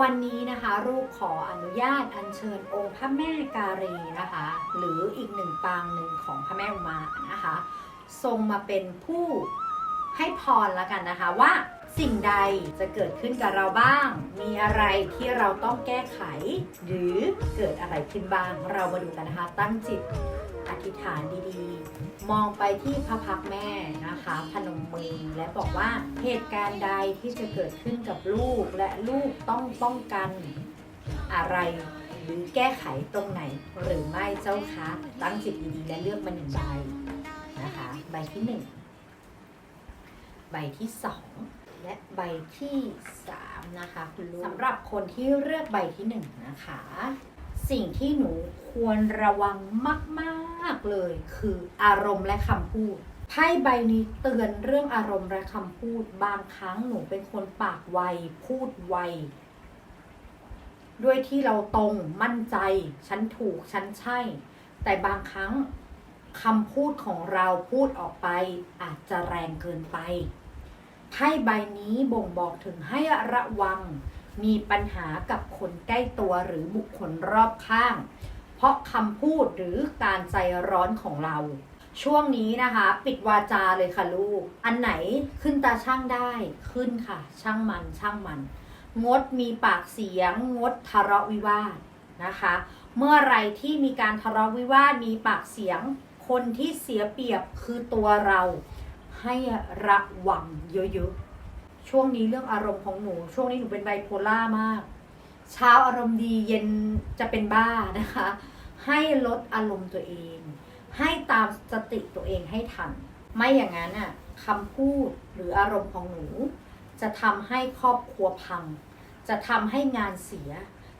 วันนี้นะคะรูปขออนุญาตอัญเชิญองค์พระแม่การีนะคะ หรืออีกหนึ่งปางหนึ่งของพระแม่อุมานะคะ ทรงมาเป็นผู้ให้พรแล้วกันนะคะว่าสิ่งใดจะเกิดขึ้นกับเราบ้าง มีอะไรที่เราต้องแก้ไข หรือเกิดอะไรขึ้นบ้าง เรามาดูกันนะคะ ตั้งจิต อธิษฐานดีๆ มองไปที่พระพักแม่นะคะ พนมมือและบอกว่าเหตุการณ์ใดที่จะเกิดขึ้นกับลูกและลูกต้องป้องกันอะไร หรือแก้ไขตรงไหนหรือไม่เจ้าคะตั้งจิตดีๆ และเลือกมาหนึ่งใบนะคะ ใบที่หนึ่งใบที่2และใบที่ 3 นะคะคุณลูกสำหรับคนที่เลือกใบที่ 1 นะคะ สิ่งที่หนูควรระวังมาก ๆ เลย คืออารมณ์และคำพูดไพ่ใบนี้เตือนเรื่องอารมณ์และคำพูด บางครั้งหนูเป็นคนปากไว พูดไว ด้วยที่เราตรงมั่นใจ ฉันถูก ฉันใช่ แต่บางครั้งคำพูดของเราพูดออกไป อาจจะแรงเกินไปไพ่ใบนี้บ่งบอกถึงให้ระวัง มีปัญหากับคนใกล้ตัวหรือบุคคลรอบข้าง เพราะคำพูดหรือการใจร้อนของเรา ช่วงนี้นะคะ ปิดวาจาเลยค่ะลูก อันไหนขึ้นตาช่างได้ขึ้นค่ะ ช่างมันช่างมัน งดมีปากเสียง งดทะเลาะวิวาทนะคะ เมื่อไรที่มีการทะเลาะวิวาทมีปากเสียง คนที่เสียเปรียบคือตัวเรา ให้ระวังเยอะๆ ช่วงนี้เรื่องอารมณ์ของหนู ช่วงนี้หนูเป็นไบโพล่ามาก เช้าอารมณ์ดีเย็นจะเป็นบ้านะคะ ให้ลดอารมณ์ตัวเอง ให้ตามสติตัวเองให้ทัน ไม่อย่างนั้นอะคำพูดหรืออารมณ์ของหนู จะทำให้ครอบครัวพัง จะทำให้งานเสีย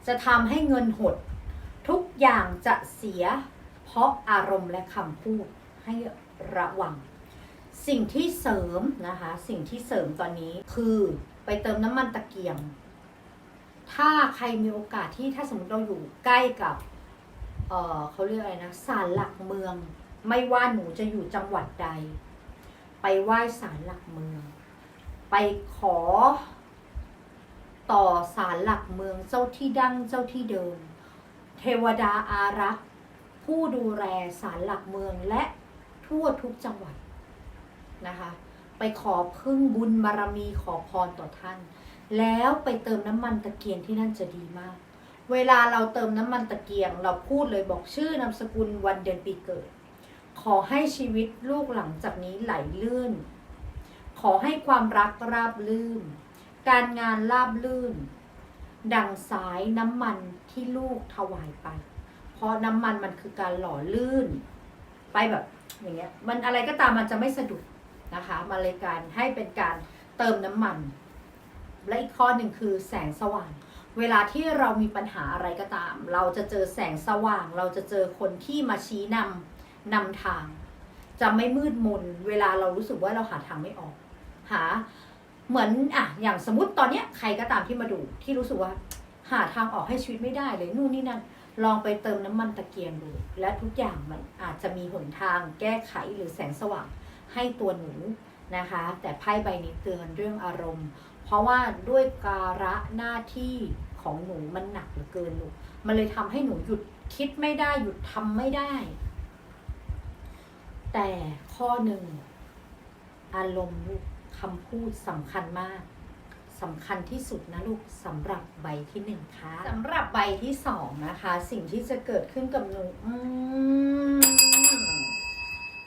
จะทำให้เงินหด ทุกอย่างจะเสีย เพราะอารมณ์และคำพูดให้ระวัง สิ่งที่เสริมนะคะ สิ่งที่เสริมตอนนี้คือไปเติมน้ำมันตะเกียง ถ้าใครมีโอกาสที่ถ้าสมมติเราอยู่ใกล้กับเออเขาเรียกอะไรนะศาลหลักเมือง ไม่ว่าหนูจะอยู่จังหวัดใด ไปไหว้ศาลหลักเมือง ไปขอ ต่อศาลหลักเมืองเจ้าที่ดั้งเจ้าที่เดิม เทวดาอารักษ์ผู้ดูแลศาลหลักเมืองและทั่วทุกจังหวัด นะคะ ไปขอพึ่งบุญบารมีขอพรต่อท่าน แล้วไปเติมน้ำมันตะเกียงที่นั่นจะดีมาก เวลาเราเติมน้ำมันตะเกียง เราพูดเลยบอกชื่อนามสกุลวันเดือนปีเกิด ขอให้ชีวิตลูกหลังจากนี้ไหลลื่น ขอให้ความรักราบลื่น การงานราบลื่น ดังสายน้ำมันที่ลูกถวายไป เพราะน้ำมันมันคือการหล่อลื่น ไปแบบอย่างเงี้ยมันอะไรก็ตามมันจะไม่สะดุด นะคะมาเลยการให้เป็นการเติมน้ำมัน และอีกข้อหนึ่งคือแสงสว่าง เวลาที่เรามีปัญหาอะไรก็ตาม เราจะเจอแสงสว่าง เราจะเจอคนที่มาชี้นำนำทาง จะไม่มืดมน เวลาเรารู้สึกว่าเราหาทางไม่ออก หาเหมือนอะอย่างสมมติตอนเนี้ยใครก็ตามที่มาดูที่รู้สึกว่า หาทางออกให้ชีวิตไม่ได้เลยนู่นนี่นั่นลองไปเติมน้ำมันตะเกียงดู และทุกอย่างมันอาจจะมีหนทางแก้ไขหรือแสงสว่าง ให้ตัวหนูนะคะ แต่ไพ่ใบนี้เตือนเรื่องอารมณ์ เพราะว่าด้วยการะหน้าที่ของหนูมันหนักเหลือเกินลูกมันเลยทำให้หนูหยุดคิดไม่ได้หยุดทำไม่ได้ แต่ข้อหนึ่งอารมณ์ลูกคำพูดสำคัญมากสำคัญที่สุดนะลูกสำหรับใบที่หนึ่งค่ะสำหรับใบที่สองนะคะ สิ่งที่จะเกิดขึ้นกับหนูอืม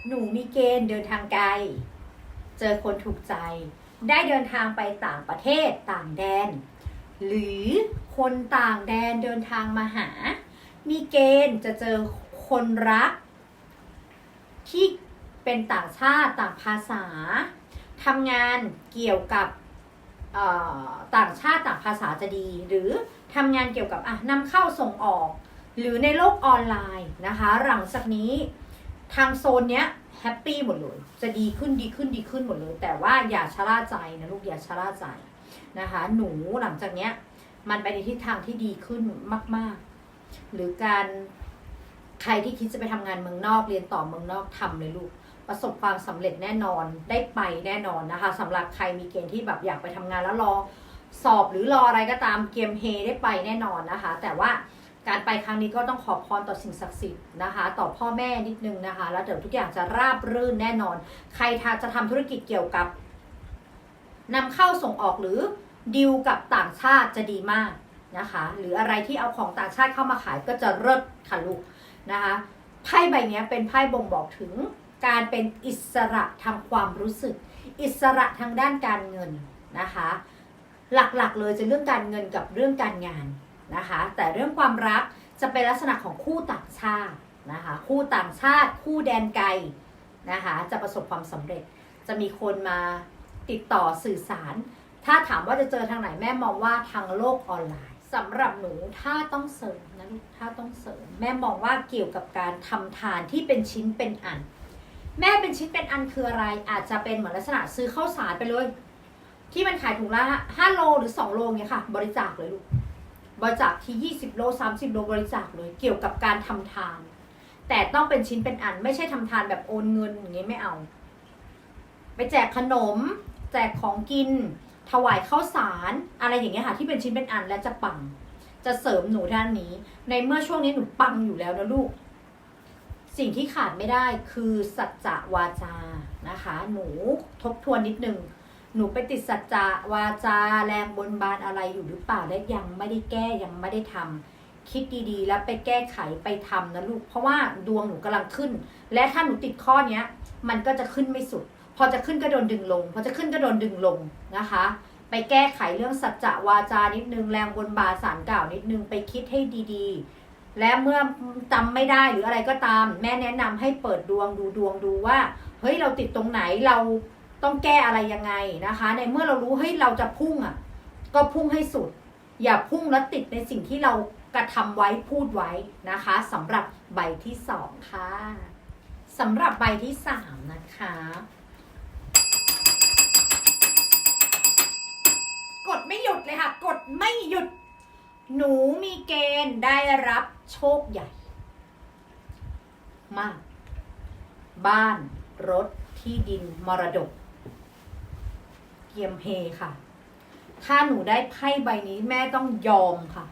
หนูมีเกณฑ์เดินทางไกล เจอคนถูกใจ ได้เดินทางไปต่างประเทศต่างแดน หรือคนต่างแดนเดินทางมาหา มีเกณฑ์จะเจอคนรัก ที่เป็นต่างชาติต่างภาษาทำงานเกี่ยวกับต่างชาติต่างภาษาจะดี หรือทำงานเกี่ยวกับอะนำเข้าส่งออก หรือในโลกออนไลน์นะคะ หลังจากนี้ ทางโซนเนี้ยแฮปปี้หมดเลย จะดีขึ้นดีขึ้นดีขึ้นหมดเลย แต่ว่าอย่าชะล่าใจนะลูกอย่าชะล่าใจนะคะ หนูหลังจากเนี้ย มันไปในทิศทางที่ดีขึ้นมาก ๆ หรือการใครที่คิดจะไปทำงานเมืองนอกเรียนต่อเมืองนอกทำเลยลูก ประสบความสำเร็จแน่นอนได้ไปแน่นอนนะคะสำหรับใครมีเกณฑ์ที่แบบอยากไปทำงานแล้วรอสอบหรือรออะไรก็ตามเกมเฮได้ไปแน่นอนนะคะ แต่ว่า การไปครั้งนี้ก็ต้องขอพรต่อสิ่งศักดิ์สิทธิ์นะคะ ต่อพ่อแม่นิดนึงนะคะ แล้วเดี๋ยวทุกอย่างจะราบรื่นแน่นอน ใครทาจะทำธุรกิจเกี่ยวกับนำเข้าส่งออกหรือดิวกับต่างชาติจะดีมากนะคะ หรืออะไรที่เอาของต่างชาติเข้ามาขายก็จะเลิศค่ะลูกนะคะไพ่ใบนี้เป็นไพ่บ่งบอกถึงการเป็นอิสระทางความรู้สึก อิสระทางด้านการเงินนะคะ หลักๆเลยจะเรื่องการเงินกับเรื่องการงาน นะคะ แต่เรื่องความรักจะเป็นลักษณะของคู่ต่างชาตินะคะ คู่ต่างชาติ คู่แดนไกลนะคะ จะประสบความสำเร็จ จะมีคนมาติดต่อสื่อสาร ถ้าถามว่าจะเจอทางไหนแม่มองว่าทางโลกออนไลน์สำหรับหนูถ้าต้องเสริมนะลูกถ้าต้องเสริม แม่มองว่าเกี่ยวกับการทำทานที่เป็นชิ้นเป็นอัน แม่เป็นชิ้นเป็นอันคืออะไร อาจจะเป็นเหมือนลักษณะซื้อข้าวสารไปเลย ที่มันขายถุงละ5โลหรือ2โลเนี่ยค่ะ บริจาคเลยลูก บริจาคที่ 20 โล 30 โลบริจาคเลยเกี่ยวกับการทำทาน แต่ต้องเป็นชิ้นเป็นอัน ไม่ใช่ทำทานแบบโอนเงินอย่างนี้ไม่เอา ไปแจกขนม แจกของกิน ถวายข้าวสาร อะไรอย่างเงี้ยค่ะที่เป็นชิ้นเป็นอันและจะปัง จะเสริมหนูด้านนี้ ในเมื่อช่วงนี้หนูปังอยู่แล้วนะลูก สิ่งที่ขาดไม่ได้คือสัจจะวาจานะคะ หนูทบทวนนิดนึง หนูไปติดสัจจะวาจาแรงบนบานอะไรอยู่หรือเปล่าและยังไม่ได้แก้ยังไม่ได้ทำคิดดีๆ แล้วไปแก้ไขไปทำนะลูก เพราะว่าดวงหนูกำลังขึ้น และถ้าหนูติดข้อเนี้ย มันก็จะขึ้นไม่สุด พอจะขึ้นก็โดนดึงลง พอจะขึ้นก็โดนดึงลงนะคะ ไปแก้ไขเรื่องสัจจะวาจานิดนึงแรงบนบานสารกล่าวนิดนึงไปคิดให้ดีๆ และเมื่อจำไม่ได้หรืออะไรก็ตาม แม่แนะนำให้เปิดดวงดูดวงดูว่าเฮ้ยเราติดตรงไหนเรา ต้องแก้อะไรยังไงนะคะ ในเมื่อเรารู้เฮ้เราจะพุ่งอะ ก็พุ่งให้สุด อย่าพุ่งแล้วติดในสิ่งที่เรากระทำไว้พูดไว้นะคะสำหรับใบที่สองค่ะสำหรับใบที่สามนะคะ กดไม่หยุดเลยค่ะ กดไม่หยุด หนูมีเกณฑ์ได้รับโชคใหญ่ มาก บ้านรถที่ดินมรดก เกียมเพค่ะ ถ้าหนูได้ไพ่ใบนี้แม่ต้องยอมค่ะ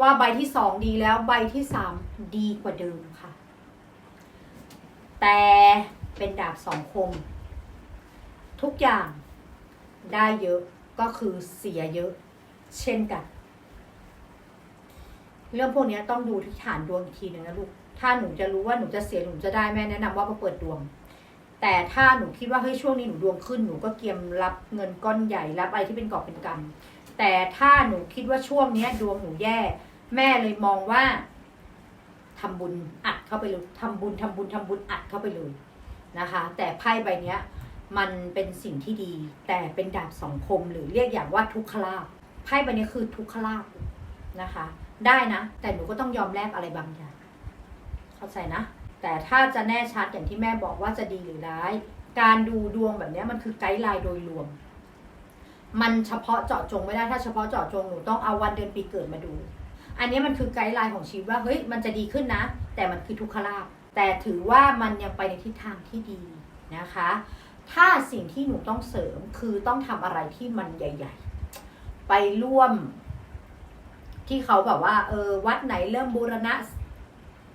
ว่าใบที่สองดีแล้วใบที่สามดีกว่าเดิมค่ะ แต่เป็นดาบสองคม ทุกอย่างได้เยอะก็คือเสียเยอะ เช่นกัน เรื่องพวกนี้ต้องดูที่ฐานดวงอีกทีหนึ่งนะลูกถ้าหนูจะรู้ว่าหนูจะเสียหนูจะได้แม่แนะนำว่ามาเปิดดวง แต่ถ้าหนูคิดว่าเฮ้ยช่วงนี้หนูดวงขึ้นหนูก็เกียมรับเงินก้อนใหญ่รับอะไรที่เป็นกอบเป็นกำแต่ถ้าหนูคิดว่าช่วงเนี้ยดวงหนูแย่ แม่เลยมองว่าทำบุญอัดเข้าไปเลยทำบุญทำบุญทำบุญอัดเข้าไปเลยนะคะ แต่ไพ่ใบเนี้ย มันเป็นสิ่งที่ดี แต่เป็นดาบสองคมหรือเรียกอย่างว่าทุกขลาภไพ่ใบนี้คือทุกขลาภนะคะ ได้นะ แต่หนูก็ต้องยอมแลกอะไรบางอย่าง เข้าใจนะ แต่ถ้าจะแน่ชัดอย่างที่แม่บอกว่าจะดีหรือร้าย การดูดวงแบบนี้มันคือไกด์ไลน์โดยรวม มันเฉพาะเจาะจงไม่ได้ถ้าเฉพาะเจาะจงหนูต้องเอาวันเดือนปีเกิดมาดู อันนี้มันคือไกด์ไลน์ของชีวิตว่าเฮ้ยมันจะดีขึ้นนะ แต่มันคือทุกขลาภแต่ถือว่ามันยังไปในทิศทางที่ดีนะคะ ถ้าสิ่งที่หนูต้องเสริมคือต้องทำอะไรที่มันใหญ่ ๆ ไปร่วมที่เขาแบบว่าเออวัดไหนเริ่มบูรณะ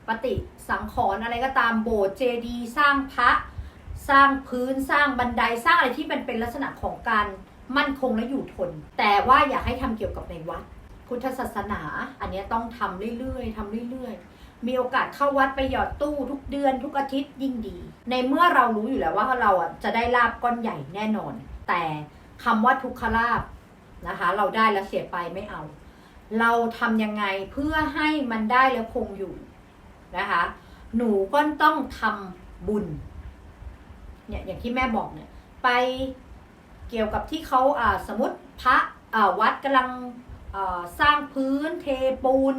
ปฏิสังขรณ์อะไรก็ตามโบสถ์เจดีย์สร้างพระสร้างพื้นสร้างบันไดสร้างอะไรที่มันเป็นลักษณะของการมั่นคงและอยู่ทน แต่ว่าอยากให้ทำเกี่ยวกับในวัดพุทธศาสนา อันนี้ต้องทำเรื่อยๆทำเรื่อยๆ มีโอกาสเข้าวัดไปหยอดตู้ทุกเดือนทุกอาทิตย์ยิ่งดี ในเมื่อเรารู้อยู่แล้วว่าเราอะจะได้ลาบก้อนใหญ่แน่นอน แต่คำว่าทุกขลาบนะคะ เราได้แล้วเสียไปไม่เอา เราทำยังไงเพื่อให้มันได้แล้วคงอยู่ นะคะ หนูก็ต้องทำบุญเนี่ยอย่างที่แม่บอกเนี่ย ไปเกี่ยวกับที่เขาอ่าสมมติพระอ่าวัดกำลังอ่าสร้างพื้นเทปูน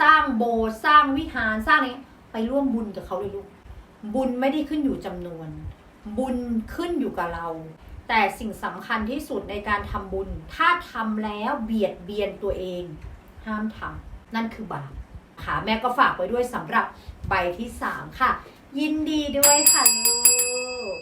สร้างโบสถ์สร้างวิหารสร้างอะไรเงี้ไปร่วมบุญกับเขาเลยลูกบุญไม่ได้ขึ้นอยู่จำนวน บุญขึ้นอยู่กับเรา แต่สิ่งสำคัญที่สุดในการทำบุญ ถ้าทำแล้วเบียดเบียนตัวเอง ห้ามทำนั่นคือบาป ค่ะ แม่ก็ฝากไว้ด้วยสำหรับใบที่ 3 ค่ะ ยินดีด้วยค่ะลูก